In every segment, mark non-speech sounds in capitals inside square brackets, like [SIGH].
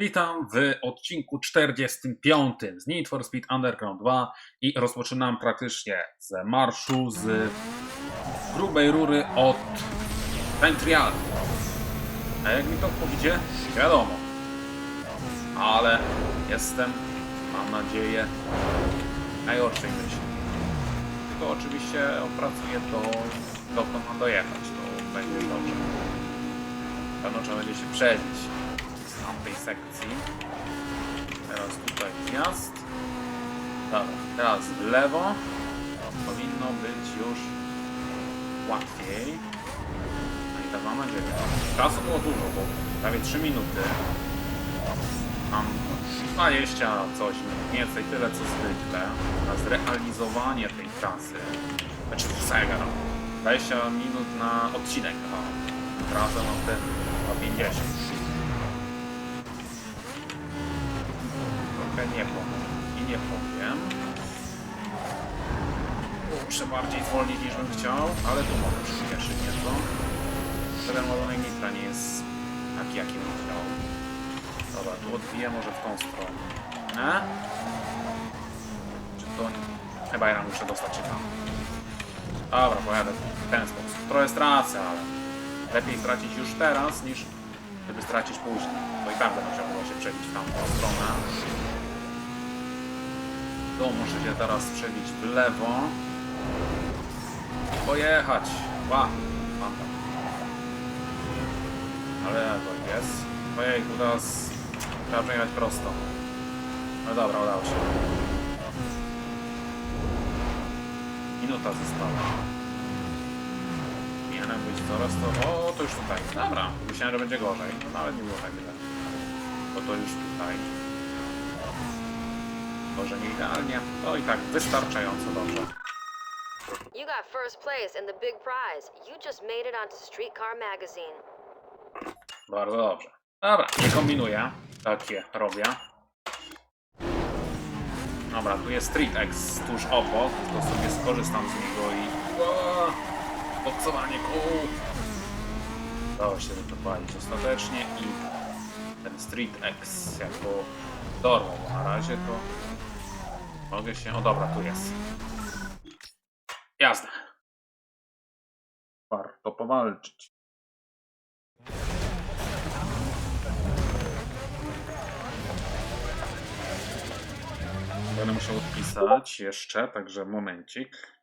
Witam w odcinku 45 z Need for Speed Underground 2 i rozpoczynam praktycznie z marszu z grubej rury od Ventrial. A jak mi to? Nie wiadomo. Ale jestem, mam nadzieję, najgorszej myśli. Tylko oczywiście opracuję to, dokąd mam dojechać. To będzie dobrze. Pewno trzeba będzie się przebić z tamtej sekcji. Teraz tutaj wjazd. Dobra, teraz w lewo. Powinno być już łatwiej. No i tak mam nadzieję. Czasu było dużo, bo prawie 3 minuty. Mam 20 coś mniej więcej, tyle co zwykle. Na zrealizowanie tej trasy. Znaczy Sega, no. 20 minut na odcinek. Aha. Trasę mam ten na 50. Trochę nie powiem. I nie powiem. Muszę bardziej zwolnić niż bym chciał, ale tu mogę przyspieszyć nieco. Ładunek nitra nie jest taki, jaki bym chciał. Dobra, tu odbiję może w tą stronę. Nie? Czy to... Chyba ja muszę dostać się tam. Dobra, pojadę w ten sposób. Trochę stracę, ale lepiej stracić już teraz, niż żeby stracić później. To i tak będę musiał się przebić w tamtą stronę. Tu muszę się teraz przebić w lewo. Pojechać. Ła. Ale to jest. Ojej, teraz trzeba przejechać prosto. No dobra, udało się. Minuta została. Powinienem być coraz to... O, to już tutaj. Dobra, myślałem, że będzie gorzej. No nawet nie było tak źle. Bo to już tutaj. Może nie idealnie. To i tak wystarczająco dobrze. You got first place in the big prize. You just made it onto Streetcar Magazine. Bardzo dobrze. Dobra, nie kombinuję. Takie robię. Dobra, tu jest Street X tuż obok, to sobie skorzystam z niego i... Ła! Obcowanie kół! Udało się wyprowadzić ostatecznie i ten Street X jako dorwą, bo na razie to mogę się... O dobra, tu jest. Jazda. Warto powalczyć. Będę musiał odpisać jeszcze, także momencik.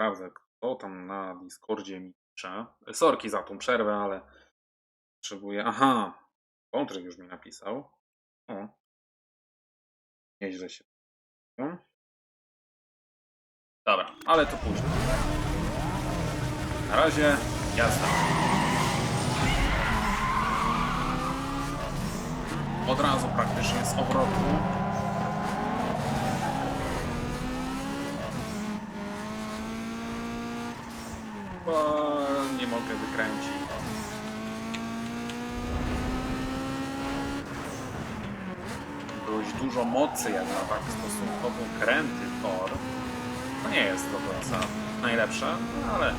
Sprawdzę, kto tam na Discordzie mi pisze. Sorki za tą przerwę, ale potrzebuję... Aha, Kontryk już mi napisał. O. Nieźle się. Dobra, ale to później. Na razie jazda. Od razu praktycznie z obrotu. Bo nie mogę wykręcić. dość dużo mocy jak na tak stosunkowo kręty tor. To nie jest do końca najlepsze, no ale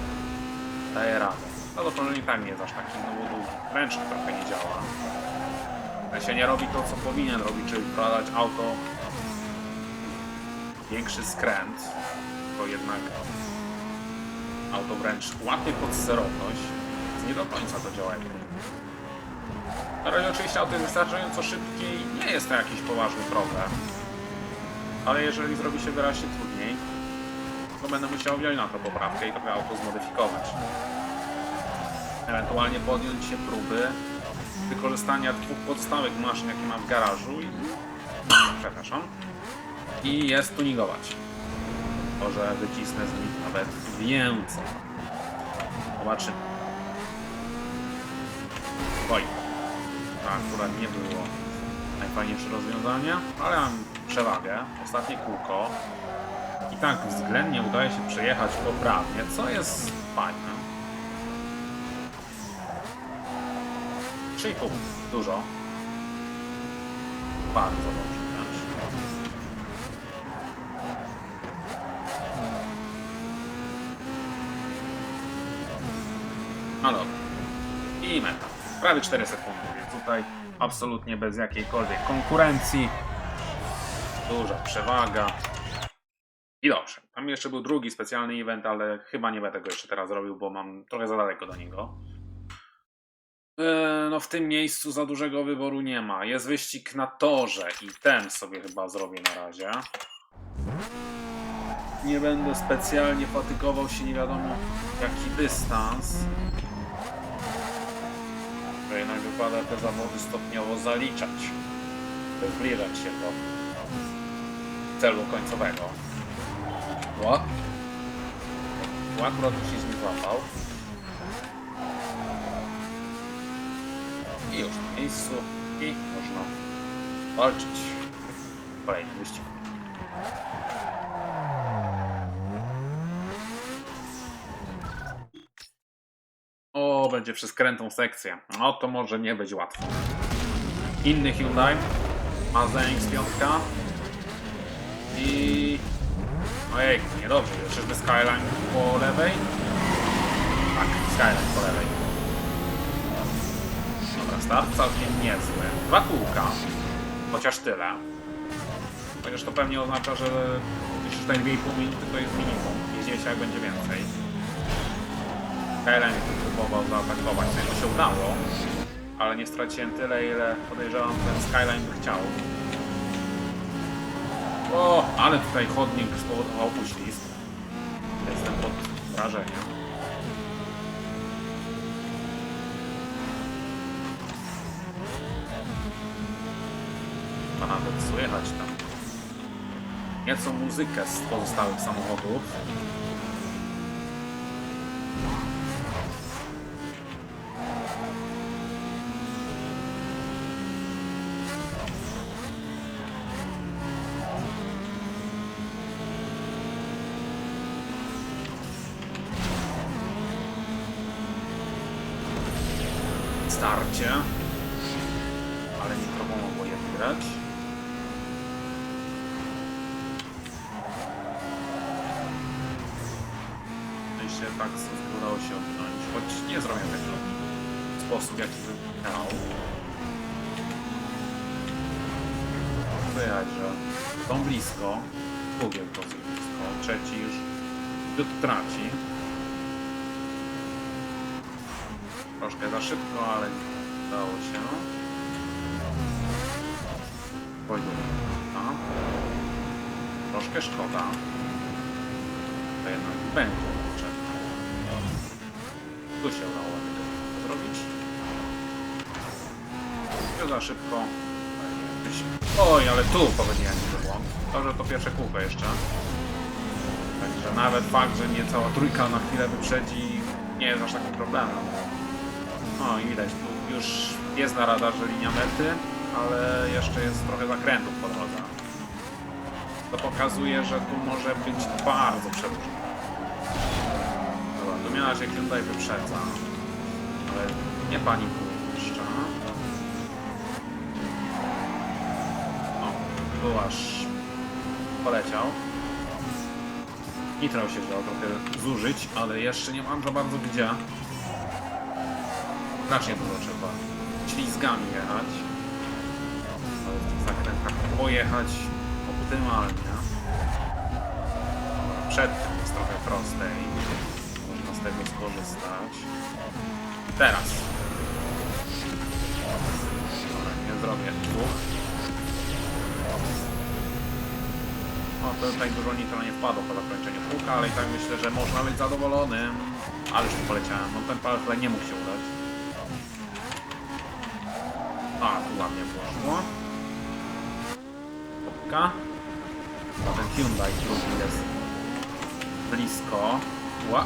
daje radę. Prawdopodobnie i tak nie jest aż taki, no bo tu ręczny trochę nie działa. Ale się nie robi to, co powinien robić, czyli wprowadzać auto większy skręt, to jednak auto wręcz łapie pod sterowność, nie do końca to działa jak powinno. Na razie oczywiście auto jest wystarczająco szybkie i nie jest to jakiś poważny problem. Ale jeżeli zrobi się wyraźnie trudniej, to będę musiał wziąć na to poprawkę i trochę auto zmodyfikować. Ewentualnie podjąć się próby wykorzystania dwóch pozostałych maszyn, jakie mam w garażu i... Przepraszam. I je stuningować. Może wycisnę z nich nawet więcej. Zobaczymy. Oj, to akurat nie było najfajniejsze rozwiązanie, ale mam przewagę. Ostatnie kółko. I tak względnie udaje się przejechać poprawnie, co jest fajne. 3,5. Dużo. Bardzo dobrze wręcz. No dobra. I meta. Prawie 4 sekundy, więc tutaj absolutnie bez jakiejkolwiek konkurencji. Duża przewaga. I dobrze. Tam jeszcze był drugi specjalny event, ale chyba nie będę go jeszcze teraz robił, bo mam trochę za daleko do niego. Eee, No w tym miejscu za dużego wyboru nie ma. Jest wyścig na torze i ten sobie chyba zrobię na razie. Nie będę specjalnie fatygował się nie wiadomo jaki dystans. To jednak wypada te zawody stopniowo zaliczać. Zbliżać się do celu końcowego. O! Tu akurat już nie złapał. I już na miejscu. I można walczyć. Kolejny wyścig. O, będzie przez krętą sekcję. No to może nie być łatwo. Inny Hyundai. Mazda z piątka. I... Ojej, niedobrze. Czyżby Skyline po lewej? Tak, Skyline po lewej. Dobra, start całkiem niezły. Dwa kółka. Chociaż tyle. Chociaż to pewnie oznacza, że jeśli tutaj 2,5 minuty to jest minimum. Jeździecie jak będzie więcej. Skyline próbował zaatakować, mu się udało. Ale nie straciłem tyle, ile podejrzewam ten Skyline by chciał. O, ale tutaj chodnik spowodował uślizg. Jestem pod wrażeniem. Ma nawet słychać tam nieco muzykę z pozostałych samochodów. starcie, ale nie próbował je wygrać. Myślę, tak udało się odnąć, choć nie zrobię tego w sposób, jaki bym chciał. Słychać, że są blisko, drugie dosyć blisko, trzeci już rzut traci. Troszkę za szybko, ale udało się. Wojducha. Troszkę szkoda. To jednak będzie potrzebne. Tu się udało zrobić. Troszkę za szybko. Oj, ale tu popełniłem duży błąd. To, że to pierwsze kółko jeszcze. Także nawet fakt, że mnie cała trójka na chwilę wyprzedzi, nie jest aż takim problemem. No i widać, tu już jest na radarze linia mety, ale jeszcze jest trochę zakrętów po drodze. To pokazuje, że tu może być bardzo przedłużone. Dobra, tu miała się Hyundai wyprzedza, ale nie panikuj jeszcze. O, tu aż poleciał. Nitro się wziął trochę zużyć, ale jeszcze nie mam za bardzo gdzie. Znacznie dużo trzeba ślizgami jechać. Ale w zakrętach pojechać optymalnie. Przed tym jest trochę prostej. Można z tego skorzystać. Teraz. Nie zrobię dwóch. O, to tak dużo nitro nie wpadło po zakończeniu kółka, ale i tak myślę, że można być zadowolonym. Ale już tu poleciałem. No ten palfle nie mógł się udać. A, tu ładnie poszło. Kopka. A ten Hyundai drugi jest blisko. Ła.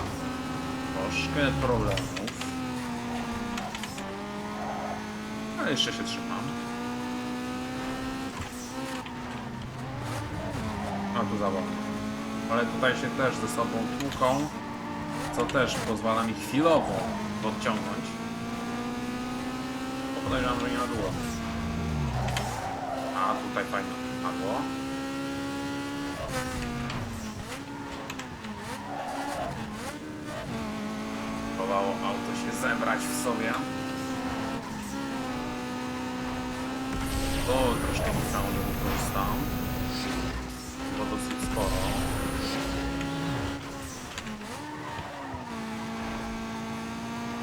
Troszkę problemów. Ale jeszcze się trzymam. A tu zabawa. Ale tutaj się też ze sobą tłuką, co też pozwala mi chwilowo podciągnąć. Podejrzewam, że nie na długo. A tutaj fajnie padło. Próbowało auto się zebrać w sobie. O, troszkę mi całą nie wykorzystałem. Sporo.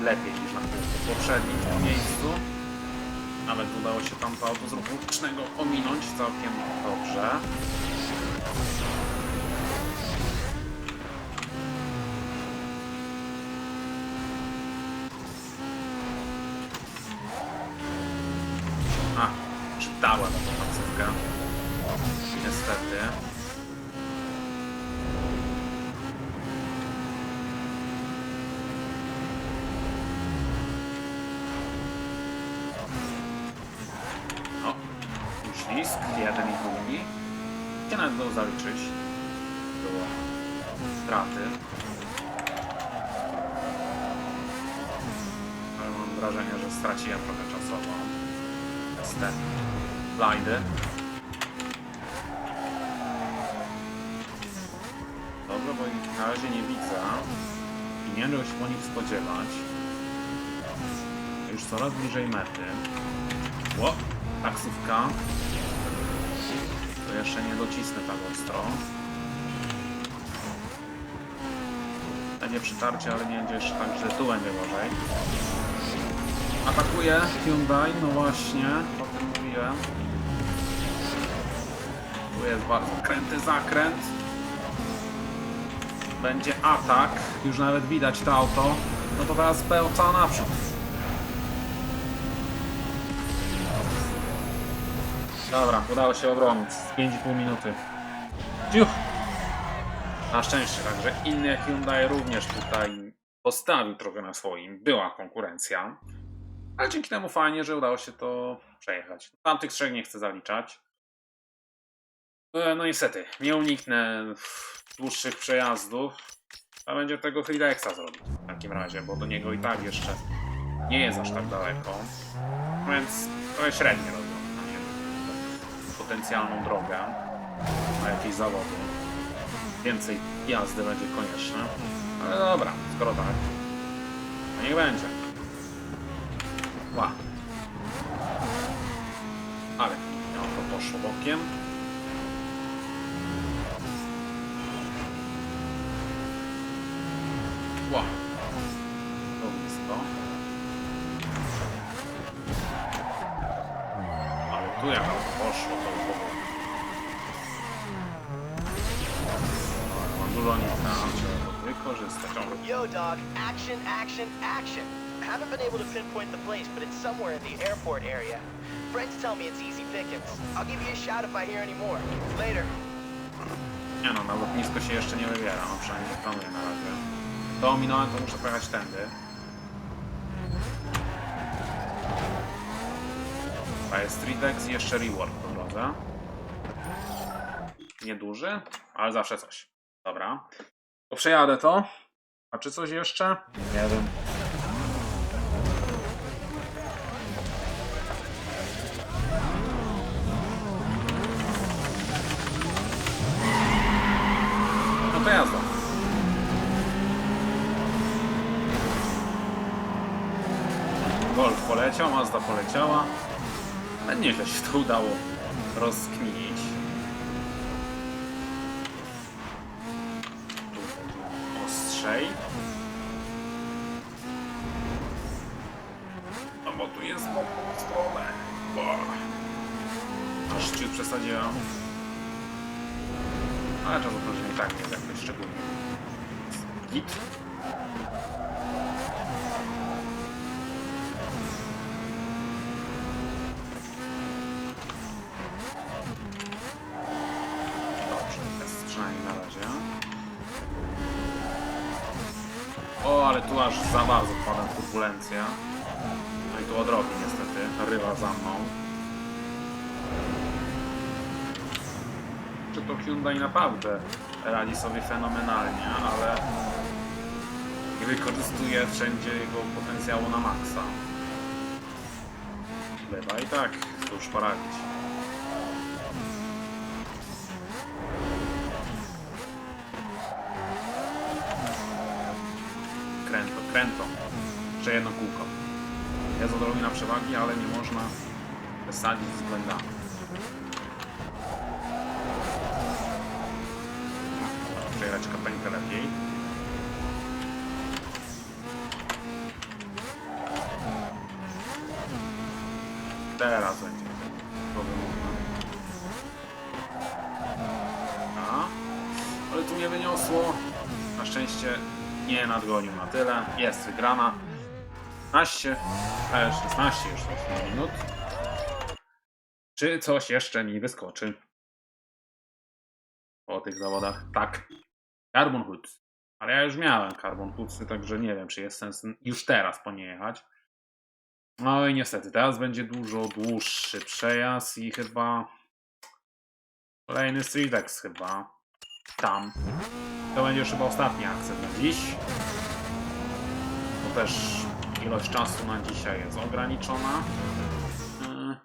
Lepiej niż na poprzednim miejscu. Nawet udało się tam to auto z ruchu ominąć całkiem dobrze. Uślizg, jeden i drugi. Gdzie nawet było zaliczyć? Było straty. Ale mam wrażenie, że straciłem trochę czasowo. Niestety. Blindy. Dobrze, bo ich na razie nie widzę. I nie wiem, się po nich spodziewać. Już coraz bliżej mety. Ło, taksówka. To jeszcze nie docisnę tak ostro. Będzie przytarcie, ale nie będzie tak, że tu będzie gorzej. Atakuje Hyundai, no właśnie, o tym mówiłem. Tu jest bardzo kręty zakręt. Będzie atak, już nawet widać to auto. No to teraz pełca naprzód. Dobra, udało się obronić. 5,5 minuty. Ciuch! Na szczęście, także inny Hyundai również tutaj postawił trochę na swoim. Była konkurencja. Ale dzięki temu fajnie, że udało się to przejechać. Tamtych trzech nie chcę zaliczać. E, No niestety, nie uniknę dłuższych przejazdów. A będzie tego Hridexa zrobić w takim razie, bo do niego i tak jeszcze nie jest aż tak daleko. Więc to jest średnie. Potencjalną drogę na jakieś zawody. Więcej jazdy będzie konieczne. Ale dobra, skoro tak, to niech będzie. Ła. Ale no, to poszło bokiem. Ła. Tu to poszło, to. Ale Mam dużo trzeba to wykorzystać. Yo, dog, action, action, action. Haven't been able to pinpoint the place, but it's somewhere in the airport area. Friends tell me it's easy pickings. I'll give you a shout if I hear any more. Later. Nie no, na lotnisko się jeszcze nie wybieram, a przynajmniej nie planuję na razie. To ominąłem, to muszę pojechać tędy. Jest Streetex i jeszcze reward po drodze. Nieduży, ale zawsze coś. Dobra. To przejadę to. A czy coś jeszcze? Nie wiem. No to jazda. Golf poleciał, Mazda poleciała. Ale nieźle się to udało rozkminić. Ostrzej. No bo tu jest mocną stronę. Aż ciut przesadziłem. Ale czas okrążenia i tak jest jakoś szczególnie. Git. Dobrze, jest przynajmniej na razie. O, ale tu aż za bardzo turbulencję. No i tu odrobi niestety, rywa za mną. Czy to Hyundai naprawdę radzi sobie fenomenalnie, ale nie wykorzystuje wszędzie jego potencjału na maksa. odlewa i tak, cóż poradzić. Kręto, kręto. Jeszcze jedno kółko. Jest odrobina przewagi, ale nie można wysadzić względami. Przejechać kapeńkę lepiej. Teraz będzie. A, ale tu mnie wyniosło. Na szczęście nie nadgonił na tyle. Jest wygrana. 15, e, 16 już właśnie minut. Czy coś jeszcze mi wyskoczy? Po tych zawodach. Tak. Carbon Hoods. Ale ja już miałem Carbon Hoodsy, także nie wiem, czy jest sens już teraz po nie jechać. No i niestety, teraz będzie dużo dłuższy przejazd i chyba kolejny Streetex chyba tam. To będzie już chyba ostatni akcent na dziś. Bo też ilość czasu na dzisiaj jest ograniczona. Yy,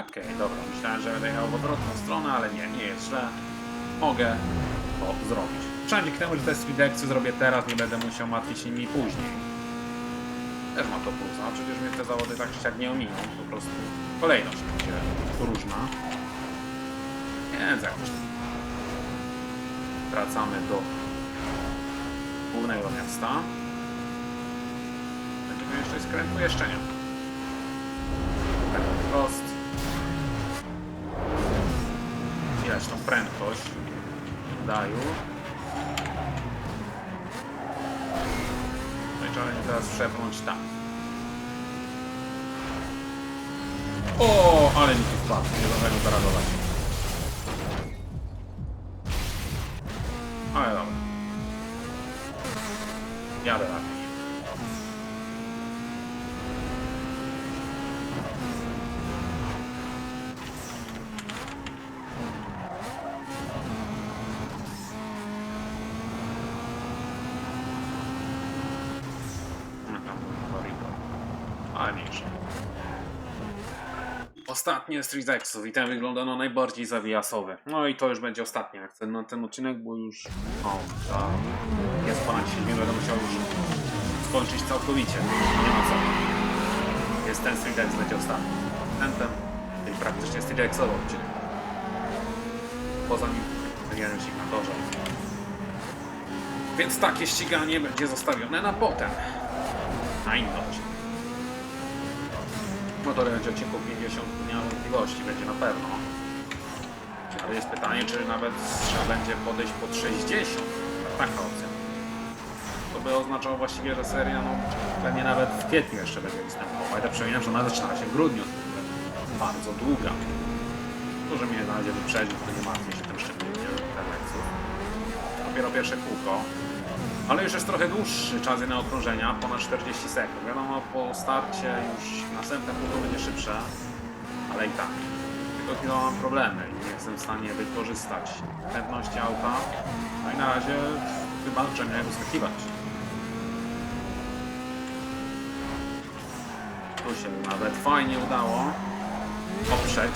Okej, dobra, myślałem, że będę jechał w odwrotną stronę, ale nie, nie jest źle. Mogę to zrobić. Przynajmniej temu, że te Streetexy zrobię teraz, nie będę musiał martwić nimi później. Też ma to plusa, przecież mnie te zawody tak czy jak nie ominą, po prostu kolejność będzie różna. Więc jakoś. Wracamy do głównego miasta. Będziemy jeszcze skrętu jeszcze nie. Tak wprost. Widać tą prędkość. Daju. No i trzeba będzie teraz przepnąć tam. O, ale mi tu wpadł. Nie zdążyłem zareagować. Ale dobra. Jadę lepiej. No tam, Rico. Ale mniejsze. Ostatnie Street Xów i ten wygląda na najbardziej zawijasowy. No i to już będzie ostatni akcent na ten odcinek, bo już o, ta jest ponad 7, będę musiał już skończyć całkowicie. Nie ma co. Jest ten Street X, będzie ostatni. Ten, ten, czyli praktycznie Street Xowy odcinek. Poza nim wymieniłem signatorze. Więc takie ściganie będzie zostawione na potem. Na inny odcinek. Motor będzie odcinku 50 dnia wątpliwości, będzie na pewno. Ale jest pytanie, czy nawet trzeba będzie podejść pod 60. Taka opcja. To by oznaczało właściwie, że seria no, pewnie nawet w kwietniu jeszcze będzie występować. Ja przypominam, że ona zaczyna się w grudniu. Bardzo długa. To, że mnie na razie wyprzedził, to nie martwię się tym szczególnie. Dopiero pierwsze kółko. Ale już jest trochę dłuższy czas na okrążenia, ponad 40 sekund. Wiadomo, po starcie już następne kółko będzie szybsze, ale i tak. Tylko chwilą mam problemy i nie jestem w stanie wykorzystać prędności auta. No i na razie chyba czemu jak wyskakiwać. Tu się nawet fajnie udało oprzeć.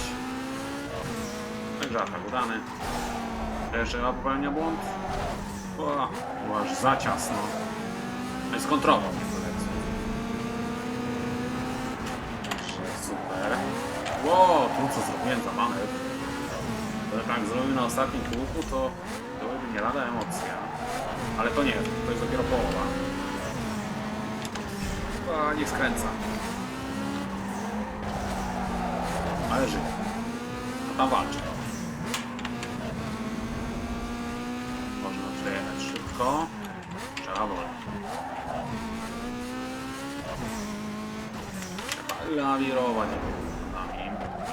Także atak udany. Jeszcze chyba popełnia błąd. O, było aż za ciasno. No skontrował mnie polecam. Super. Ło, tu co zrobiłem za manewr. Gdyby tak zrobił na ostatnim kółku, to byłyby nie lada emocja. Ale to nie, to jest dopiero połowa. A, nie skręca. Ale żyje. A tam walczy. Można przejechać szybko. Trzeba wolno. Trzeba lawirować.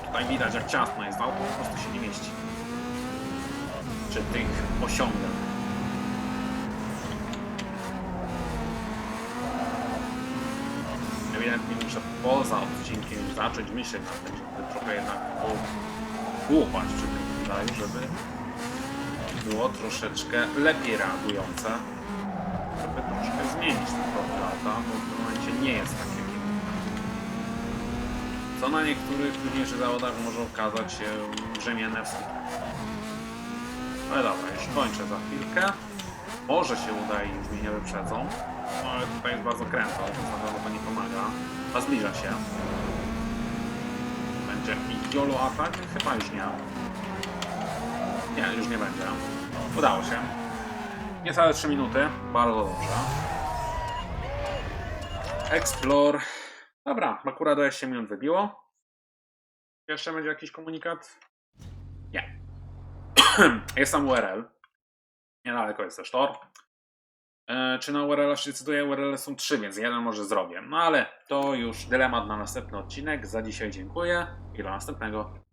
Tutaj widać jak ciasno jest auto, po prostu się nie mieści. Przy tych osiągach. Ewidentnie muszę poza odcinkiem zacząć myśleć nad tym, żeby trochę jednak połupać przy tym kraju, żeby było troszeczkę lepiej reagujące, żeby troszkę zmienić ten profil auta, bo w tym momencie nie jest tak. Co na niektórych późniejszych zawodach może okazać się brzemienne w sobie. Ale dobra, już kończę za chwilkę. Może się uda i już mnie nie wyprzedzą. No ale tutaj jest bardzo kręto, więc na pewno to nie pomaga. A zbliża się. Będzie YOLO atak? Chyba już nie. Nie, już nie będzie. Udało się. Niecałe 3 minuty. Bardzo dobrze. Explore. Dobra, akurat 20 minut wybiło. Jeszcze będzie jakiś komunikat? Nie. [CLEARS THROAT] jest tam URL. Niedaleko jest też tor. E, czy na URL się decyduje? URL są trzy, więc jeden może zrobię. No ale to już dylemat na następny odcinek. Za dzisiaj dziękuję i do następnego.